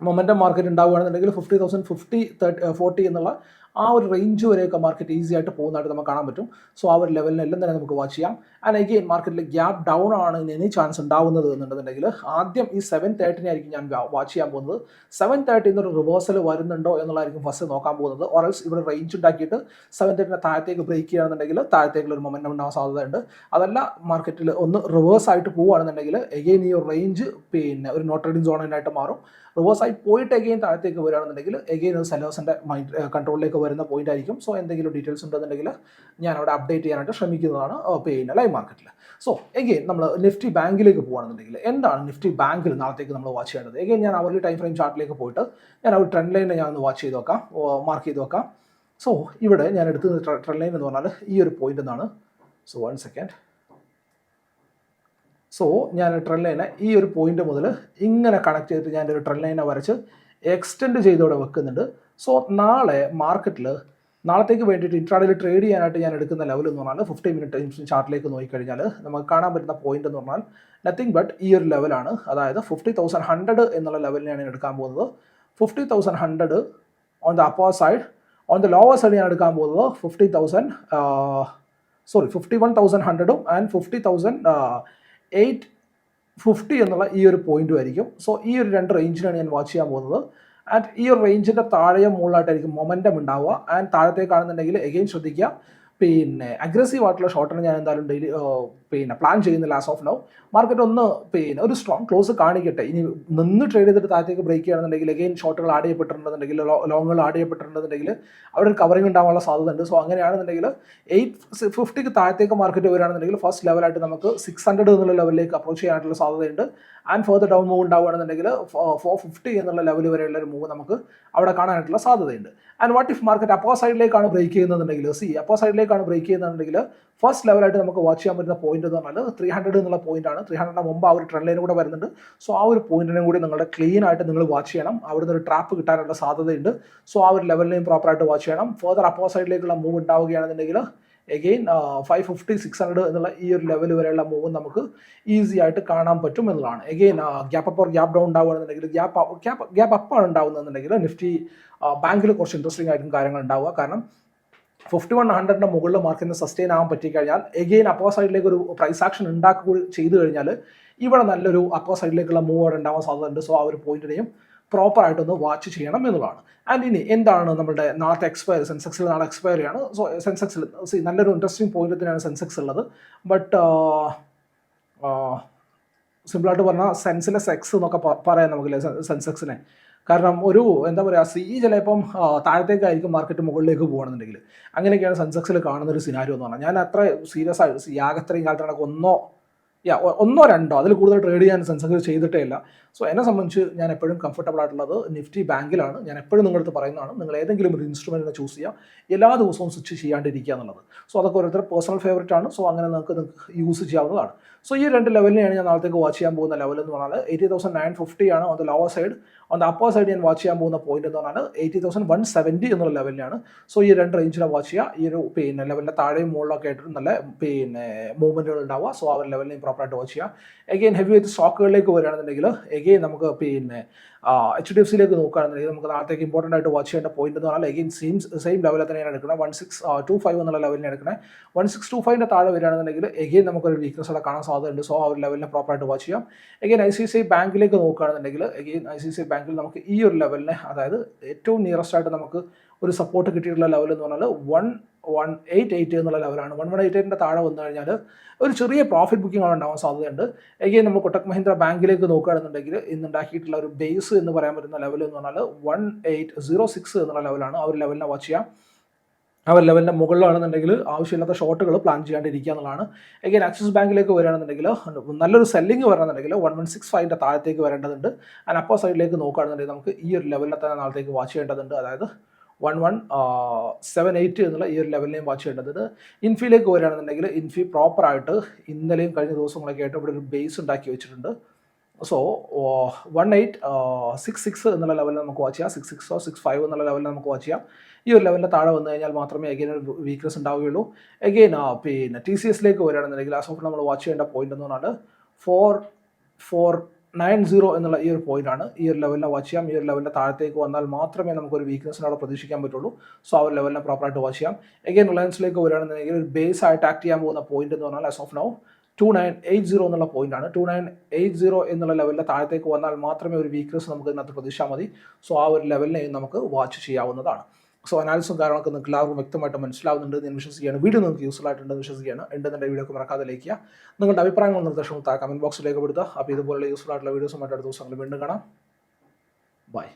momentum market ഉണ്ടാവുകയാണെന്നുണ്ടെങ്കിൽ fifty thousand fifty thirty forty എന്നുള്ള ആ ഒരു റേഞ്ച് വരെയൊക്കെ മാർക്കറ്റ് ഈസി ആയിട്ട് പോകുന്നതായിട്ട് നമുക്ക് കാണാൻ പറ്റും. സോ ആ ഒരു ലെവലിനെല്ലാം തന്നെ നമുക്ക് വാച്ച് ചെയ്യാം. ആൻഡ് അഗെയിൻ മാർക്കറ്റിൽ ഗ്യാപ്പ് ഡൗൺ ആണ് ഇനി ചാൻസ് ഉണ്ടാവുന്നത് എന്നുണ്ടെന്നുണ്ടെങ്കിൽ ആദ്യം ഈ സെവൻ തേർട്ടിനെ ആയിരിക്കും ഞാൻ വാച്ച് ചെയ്യാൻ പോകുന്നത്. സെവൻ തേർട്ടി എന്നൊരു റിവേഴ്സൽ വരുന്നുണ്ടോ എന്നുള്ളതായിരിക്കും ഫസ്റ്റ് നോക്കാൻ പോകുന്നത്. ഓറൽസ് ഇവിടെ റേഞ്ച് ഉണ്ടാക്കിയിട്ട് സെവൻ തേർട്ടിനെ താഴത്തേക്ക് ബ്രേക്ക് ചെയ്യുകയാണെന്നുണ്ടെങ്കിൽ താഴത്തേക്കുള്ള ഒരു മൊമെന്റം ഉണ്ടാവാൻ സാധ്യതയുണ്ട്. അതല്ല മാർക്കറ്റിൽ ഒന്ന് റിവേഴ്സ് ആയിട്ട് പോവുകയാണെന്നുണ്ടെങ്കിൽ എഗെയിൻ ഈ ഒരു റേഞ്ച് പിന്നെ ഒരു നോട്ട് ട്രേഡിംഗ് സോണിനായിട്ട് മാറും. റിവേഴ്സ് ആയി പോയിട്ട് എഗെയിൻ താഴത്തേക്ക് വരികയാണെന്നുണ്ടെങ്കിൽ എഗെയിൻ സെലേഴ്സിന്റെ മൈൻഡ് കൺട്രോളിലേക്ക് വരുന്ന പോയിന്റ് ആയിരിക്കും. സോ എന്തെങ്കിലും ഡീറ്റെയിൽസ് ഉണ്ടെന്നുണ്ടെങ്കിൽ ഞാൻ അവിടെ അപ്ഡേറ്റ് ചെയ്യാനായിട്ട് ശ്രമിക്കുന്നതാണ് പിന്നെ ലൈവ് മാർക്കറ്റിൽ സോ എഗെയിൻ നമ്മൾ നിഫ്റ്റി ബാങ്കിലേക്ക് പോകുകയാണെന്നുണ്ടെങ്കിൽ എന്താണ് നിഫ്റ്റി ബാങ്കിൽ നാളത്തേക്ക് നമ്മൾ വാച്ച് ചെയ്യേണ്ടത്? എഗെയിൻ ഞാൻ അവരുടെ ടൈം ഫ്രെയിം ചാർട്ടിലേക്ക് പോയിട്ട് ഞാൻ ഒരു ട്രെൻഡ് ലൈനെ ഞാൻ ഒന്ന് വാച്ച് ചെയ്ത് നോക്കാം മാർക്ക് ചെയ്ത് നോക്കാം. സോ ഇവിടെ ഞാൻ എടുത്ത് ട്രെൻഡ് ലൈൻ എന്ന് പറഞ്ഞാൽ ഈ ഒരു പോയിന്റ് എന്നാണ്. സോ വൺ സെക്കൻഡ് സോ ഞാൻ ട്രെൻഡ് ലൈനെ ഈ ഒരു പോയിന്റ് മുതൽ ഇങ്ങനെ കണക്ട് ചെയ്തിട്ട് ഞാൻ ഒരു ട്രെൻഡ് ലൈനെ വരച്ച് എക്സ്റ്റെൻഡ് ചെയ്തോടെ വെക്കുന്നുണ്ട്. സോ നാളെ മാർക്കറ്റിൽ നാളത്തേക്ക് വേണ്ടിയിട്ട് ഇൻട്രാഡേയിൽ ട്രേഡ് ചെയ്യാനായിട്ട് ഞാൻ എടുക്കുന്ന ലെവൽ എന്ന് പറഞ്ഞാൽ ഫിഫ്റ്റി മിനിറ്റ് ചാർട്ടിലേക്ക് നോക്കിക്കഴിഞ്ഞാൽ നമുക്ക് കാണാൻ പറ്റുന്ന പോയിന്റ് എന്ന് പറഞ്ഞാൽ നത്തിങ് ബട്ട് ഈ ഒരു ലെവലാണ് അതായത് ഫിഫ്റ്റി തൗസൻഡ് ഹൺഡ്രഡ് എന്നുള്ള ലെവലിനെയാണ് ഞാൻ എടുക്കാൻ പോകുന്നത്. Fifty thousand hundred on the upper side on the lower side ഞാൻ എടുക്കാൻ പോകുന്നത് fifty thousand sorry fifty one thousand ഹൺഡ്രഡും and fifty thousand eight fifty എന്നുള്ള ഈ ഒരു പോയിന്റും ആയിരിക്കും. സോ ഈ ഒരു രണ്ട് റേഞ്ചിനാണ് ഞാൻ വാച്ച് ചെയ്യാൻ പോകുന്നത്. ആൻഡ് ഈ റേഞ്ചിന്റെ താഴെ മുകളിലായിട്ടായിരിക്കും മൊമെന്റം ഉണ്ടാവുക. ആൻഡ് താഴത്തേക്കാണെന്നുണ്ടെങ്കിൽ എഗെയിൻ ശ്രദ്ധിക്കുക. പിന്നെ അഗ്രസീവ് ആയിട്ടുള്ള ഷോട്ടിന് ഞാൻ എന്തായാലും ഡെയിലി പിന്നെ പ്ലാൻ ചെയ്യുന്നില്ല ആസ് ഓഫ് നൗ മാർക്കറ്റ് ഒന്ന് പിന്നെ ഒരു സ്ട്രോങ് ക്ലോസ് കാണിക്കട്ടെ. ഇനി നിന്ന് ട്രേഡ് ചെയ്തിട്ട് താഴത്തേക്ക് ബ്രേക്ക് ചെയ്യണമെന്നുണ്ടെങ്കിൽ അഗെയിൻ ഷോർട്ടുകൾ ആഡ് ചെയ്യപ്പെട്ടിട്ടുണ്ടെന്നുണ്ടെങ്കിൽ ലോങ്ങുകൾ ആഡ് ചെയ്യപ്പെട്ടിട്ടുണ്ടെന്നുണ്ടെങ്കിൽ അവിടെ ഒരു കവറിംഗ് ഉണ്ടാവാനുള്ള സാധ്യത ഉണ്ട് സോ അങ്ങനെയാണെന്നുണ്ടെങ്കിൽ എയ്റ്റ് ഫിഫ്റ്റിക്ക് താഴത്തേക്ക് മാർക്കറ്റ് വരികയാണെന്നുണ്ടെങ്കിൽ ഫസ്റ്റ് ലെവലായിട്ട് നമുക്ക് സിക്സ് ഹൺഡ്രഡ് എന്നുള്ള ലെവലിലേക്ക് അപ്രോച്ച് ചെയ്യാനായിട്ടുള്ള സാധ്യതയുണ്ട്. ആൻഡ് ഫർദർ ഡൗൺ മൂവ് ഉണ്ടാവുകയാണെന്നുണ്ടെങ്കിൽ ഫോർ ഫിഫ്റ്റി എന്നുള്ള ലെവൽ വരെയുള്ള ഒരു മൂവ് നമുക്ക് അവിടെ കാണാനായിട്ടുള്ള സാധ്യതയുണ്ട്. ആൻഡ് വാട്ട് ഇഫ് മാർക്കറ്റ് അപ്പോ സൈഡിലേക്കാണ് ബ്രേക്ക് ചെയ്യുന്നതെന്നുണ്ടെങ്കിൽ സി അപ്പോ സൈഡിലേക്കാണ് ബ്രേക്ക് ചെയ്യുന്നുണ്ടെങ്കിൽ ഫസ്റ്റ് ലെവലായിട്ട് നമുക്ക് വാച്ച് ചെയ്യാൻ പറ്റുന്ന പോയിന്റ് എന്ന് പറഞ്ഞാൽ ത്രീ ഹൺഡ്രഡ് എന്നുള്ള പോയിന്റ് ആണ്. ത്രീ ഹൺഡ്രഡിന് മുമ്പ് ആ ഒരു ട്രെൻഡ് ലൈൻ കൂടെ വരുന്നുണ്ട്. സോ ആ ഒരു പോയിന്റിനും കൂടി നിങ്ങളുടെ ക്ലീൻ ആയിട്ട് നിങ്ങൾ വാച്ച് ചെയ്യണം. അവിടുന്ന് ഒരു ട്രാപ്പ് കിട്ടാനുള്ള സാധ്യതയുണ്ട്. സോ ആ ഒരു ലെവലിനെയും പ്രോപ്പറായിട്ട് വാച്ച് ചെയ്യണം. ഫർദർ അപ്പോ സൈഡിലേക്കുള്ള move ഉണ്ടാവുകയാണെന്നുണ്ടെങ്കിൽ again five fifty six hundred എന്നുള്ള ഈ ഒരു ലെവൽ വരെയുള്ള മൂവ് നമുക്ക് ഈസി ആയിട്ട് കാണാൻ പറ്റും എന്നുള്ളതാണ്. Again gap up or gap down ഉണ്ടാവുകയാണെന്നുണ്ടെങ്കിൽ gap gap gap ആണ് ഉണ്ടാവുന്നതെന്നുണ്ടെങ്കിൽ നിഫ്റ്റി ബാങ്കിൽ കുറച്ച് ഇൻട്രസ്റ്റിംഗ് ആയിട്ടും കാര്യങ്ങൾ ഉണ്ടാവുക. കാരണം ഫിഫ്റ്റി വൺ ഹൺഡ്രഡിന്റെ മുകളിൽ മാർക്കറ്റിന് സസ്റ്റെയിൻ ആകാൻ പറ്റിക്കഴിഞ്ഞാൽ എഗെയിൻ അപ്പോ സൈഡിലേക്ക് ഒരു പ്രൈസ് ആക്ഷൻ ഉണ്ടാക്കുക ചെയ്തു കഴിഞ്ഞാൽ ഇവിടെ നല്ലൊരു അപ്പോ സൈഡിലേക്കുള്ള മൂവ് അവിടെ ഉണ്ടാവാൻ സാധ്യതയുണ്ട്. സോ ആ ഒരു പോയിന്റിനെയും പ്രോപ്പർ ആയിട്ടൊന്ന് വാച്ച് ചെയ്യണം എന്നുള്ളതാണ്. ആൻഡ് ഇനി എന്താണ് നമ്മുടെ നാളത്തെ എക്സ്പയർ സെൻസെക്സിൽ നാളെ എക്സ്പയർ ആണ്. സോ സെൻസെക്സിൽ സി നല്ലൊരു ഇൻട്രസ്റ്റിംഗ് പോയിന്റ് തന്നെയാണ് സെൻസെക്സ് ഉള്ളത് ബട്ട് സിമ്പിളായിട്ട് പറഞ്ഞാൽ സെൻസിലെ സെക്സ് എന്നൊക്കെ പറയാം നമുക്കില്ലേ സെൻസെക്സിനെ കാരണം ഒരു എന്താ പറയുക സി ചിലപ്പം താഴത്തേക്കായിരിക്കും മാർക്കറ്റ് മുകളിലേക്ക് പോകുകയാണെന്നുണ്ടെങ്കിൽ അങ്ങനെയൊക്കെയാണ് സെൻസെക്സിൽ കാണുന്ന ഒരു സിനാരിയോ എന്ന് പറഞ്ഞാൽ. ഞാൻ അത്ര സീരിയസ് ആയിട്ട് യാഗത്രയും കാലത്ത് കണക്ക് ഒന്നോ യാ ഒന്നോ രണ്ടോ അതിൽ കൂടുതൽ ട്രേഡ് ചെയ്യാൻ സെൻസെക്സ് ചെയ്തിട്ടേ ഇല്ല. സോ എന്നെ സംബന്ധിച്ച് ഞാൻ എപ്പോഴും കംഫർട്ടബിൾ ആയിട്ടുള്ളത് നിഫ്റ്റി ബാങ്കിലാണ് ഞാൻ എപ്പോഴും നിങ്ങളടുത്ത് പറയുന്നതാണ് നിങ്ങൾ ഏതെങ്കിലും ഒരു ഇൻസ്ട്രുമെന്റിനെ ചൂസ് ചെയ്യുക എല്ലാ ദിവസവും സ്വിച്ച് ചെയ്യാണ്ടിരിക്കുക എന്നുള്ളത്. സോ അതൊക്കെ ഓരോരുത്തർ പേഴ്സണൽ ഫേവറേറ്റ് ആണ്. സോ അങ്ങനെ നിങ്ങൾക്ക് നിങ്ങൾക്ക് യൂസ് ചെയ്യാവുന്നതാണ്. സോ ഈ രണ്ട് ലെവലിനെയാണ് ഞാൻ നാളത്തേക്ക് വാച്ച് ചെയ്യാൻ പോകുന്ന ലെവൽ എന്ന് പറഞ്ഞാൽ എയ്റ്റി തൗസൻഡ് നയൻ ഫിഫ്റ്റി ആണ് on the lower side on the upper side ഞാൻ വാച്ച് ചെയ്യാൻ പോകുന്ന പോയിന്റ് എന്ന് പറഞ്ഞാൽ എയ്റ്റി തൗസൻഡ് വൺ സെവന്റി എന്നുള്ള ലെവലിലാണ് സോ ഈ രണ്ട് റേഞ്ചിനെ വാച്ച് ചെയ്യുക. ഈ ഒരു പിന്നെ ലെവലിന്റെ താഴെയും മുകളിലൊക്കെ ആയിട്ട് നല്ല പിന്നെ മൂവ്മെന്റുകൾ ഉണ്ടാവുക. സോ ആ ഒരു ലെവലിനെയും പ്രോപ്പറായിട്ട് വാച്ച് ചെയ്യുക. എഗെയിൻ ഹെവി വെയിറ്റ് സ്റ്റോക്കുകളിലേക്ക് വരികയാണെന്നുണ്ടെങ്കിൽ എഗെയിൻ നമുക്ക് പിന്നെ എച്ച് ഡി എഫ് സിയിലേക്ക് നോക്കുകയാണെന്നുണ്ടെങ്കിൽ നമുക്ക് നാളത്തേക്ക് ഇമ്പോർട്ടന്റ് ആയിട്ട് വാച്ച് ചെയ്യേണ്ട പോയിന്റ് എന്ന് പറഞ്ഞാൽ എഗെയിൻ സെയിം സെയിം ലെവലിൽ തന്നെയാണ് എടുക്കുന്നത് വൺ സിക്സ് ടു ഫൈവ് എന്നുള്ള ലെവലിനെ എടുക്കുന്നത് വൺ സിക്സ് ടു ഫൈവിന്റെ താഴെ വരികയാണെന്നുണ്ടെങ്കിൽ എഗെയിൻ നമുക്കൊരു വീക്ക്നസ് അവിടെ കാണാൻ സാധ്യതയുണ്ട്. സോ ആ ഒരു ലെവലിനെ പ്രോപ്പറായിട്ട് വാച്ച് ചെയ്യാം. എഗെയിൻ ഐ സി സി ബാങ്കിലേക്ക് നോക്കുകയാണെന്നുണ്ടെങ്കിൽ എഗെയിൻ ഐ സി സി ബാങ്കിൽ നമുക്ക് ഈ ഒരു ലെവലിനെ അതായത് ഏറ്റവും നിയറസ്റ്റ് ആയിട്ട് നമുക്ക് ഒരു സപ്പോർട്ട് കിട്ടിയിട്ടുള്ള ലെവൽ എന്ന് പറഞ്ഞാൽ വൺ വൺ എയ്റ്റ് എയ്റ്റ് എന്നുള്ള ലെവലാണ് വൺ വൺ എയ്റ്റ് എയ്റ്റിന്റെ താഴെ വന്നു കഴിഞ്ഞാൽ ഒരു ചെറിയ പ്രോഫിറ്റ് ബുക്കിംഗ് ഉണ്ടാവാൻ സാധ്യതയുണ്ട്. എങ്കിൽ നമ്മൾ കൊട്ടക് മഹീന്ദ്ര ബാങ്കിലേക്ക് നോക്കുകയാണെന്നുണ്ടെങ്കിൽ ഇന്നുണ്ടാക്കിയിട്ടുള്ള ഒരു ബേസ് എന്ന് പറയാൻ പറ്റുന്ന ലെവൽ എന്ന് പറഞ്ഞാൽ വൺ എയ്റ്റ് സീറോ സിക്സ് എന്നുള്ള ലെവലാണ് ആ ഒരു ലെവലിനെ വാച്ച് ചെയ്യാം. ആ ഒരു ലെവലിന്റെ മുകളിലാണെന്നുണ്ടെങ്കിൽ ആവശ്യമില്ലാത്ത ഷോട്ടുകൾ പ്ലാൻ ചെയ്യാണ്ടിരിക്കുക എന്നുള്ളതാണ്. എങ്കിൽ ആക്സിസ് ബാങ്കിലേക്ക് വരികയാണെന്നുണ്ടെങ്കിൽ നല്ലൊരു സെല്ലിംഗ് വരണമെന്നുണ്ടെങ്കിൽ വൺ വൺ സിക്സ് ഫൈവിന്റെ താഴത്തേക്ക് വരേണ്ടതുണ്ട്. ആൻഡ് അപ്പോ സൈഡിലേക്ക് നോക്കുകയാണെന്നുണ്ടെങ്കിൽ നമുക്ക് ഈ ഒരു ലെവലിനെ തന്നെ നാളത്തേക്ക് വാച്ച് ചെയ്യേണ്ടതുണ്ട്. അതായത് വൺ വൺ സെവൻ എയ്റ്റ് എന്നുള്ള ഈ ഒരു ലെവലിനെയും വാച്ച് ചെയ്യേണ്ടത്. ഇൻഫിയിലേക്ക് വരികയാണെന്നുണ്ടെങ്കിൽ ഇൻഫി പ്രോപ്പറായിട്ട് ഇന്നലെയും കഴിഞ്ഞ ദിവസങ്ങളൊക്കെ ആയിട്ട് ഇവിടെ ഒരു ബേസ് ഉണ്ടാക്കി വെച്ചിട്ടുണ്ട്. So one eight six six എന്നുള്ള ലെവലിൽ നമുക്ക് വാച്ച് ചെയ്യാം. സിക്സ് സിക്സോ സിക്സ് ഫൈവ് എന്നുള്ള ലെവലിൽ നമുക്ക് വാച്ച് ചെയ്യാം. ഈ ഒരു ലെവലിന്റെ താഴെ വന്നു കഴിഞ്ഞാൽ മാത്രമേ അഗെയിൻ ഒരു വീക്ക്നെസ് ഉണ്ടാവുകയുള്ളൂ. അഗെയിൻ പിന്നെ ടി സി എസിലേക്ക് വരികയാണെന്നുണ്ടെങ്കിൽ ആ ഓഫ് നമ്മൾ വാച്ച് ചെയ്യേണ്ട പോയിന്റ് എന്ന് പറഞ്ഞാൽ ഫോർ ഫോർ നയൻ സീറോ എന്നുള്ള ഈ ഒരു പോയിന്റ് ആണ്. ഈ ഒരു ലെവലിനെ വാച്ച് ചെയ്യാം. ഈ ഒരു ലെവലിന്റെ താഴത്തേക്ക് വന്നാൽ മാത്രമേ നമുക്കൊരു വീക്ക്നസ്സിന് അവിടെ പ്രതീക്ഷിക്കാൻ പറ്റുള്ളൂ. സോ ആ ഒരു ലെവലിനെ പ്രോപ്പറായിട്ട് വാച്ച് ചെയ്യാം. എഗെയിൻ റിലയൻസിലേക്ക് വരികയാണെന്നുണ്ടെങ്കിൽ ഒരു ബേസ് ആയിട്ട് ആക്ട് ചെയ്യാൻ പോകുന്ന പോയിന്റ് എന്ന് പറഞ്ഞാൽ as of now two nine eight zero എന്നുള്ള പോയിന്റ് ആണ്. ടു നയൻ എയ്റ്റ് സീറോ എന്നുള്ള ലെവലിന്റെ താഴത്തേക്ക് വന്നാൽ മാത്രമേ ഒരു വീക്ക്നെസ് നമുക്ക് ഇതിനകത്ത് പ്രതീക്ഷിച്ചാൽ മതി. സോ ആ ഒരു ലെവലിനെയും നമുക്ക് വാച്ച് ചെയ്യാവുന്നതാണ്. സോ അനാലിസും കാര്യങ്ങളൊക്കെ നിങ്ങൾക്ക് എല്ലാവർക്കും വ്യക്തമായിട്ട് മനസ്സിലാവുന്നുണ്ട് എന്ന് ഞാൻ വിശ്വസിക്കുകയാണ്. വീഡിയോ നിങ്ങൾക്ക് യൂസ്ഫുൾ ആയിട്ടുണ്ടെന്ന് വിശ്വസിക്കുകയാണ്. ഉണ്ടെന്നുണ്ടെങ്കിൽ വീഡിയോക്ക് മറക്കാതെ ലൈക്ക് ചെയ്യുക. നിങ്ങളുടെ അഭിപ്രായങ്ങളും നിർദ്ദേശങ്ങളും താ കമന്റ് ബോക്സിൽ രേഖപ്പെടുത്തുക. അപ്പോൾ ഇതുപോലുള്ള യൂസ്ഫുൾ ആയിട്ടുള്ള വീഡിയോസുമായിട്ട് അടുത്ത ദിവസങ്ങളിൽ വീണ്ടും കാണാം. ബൈ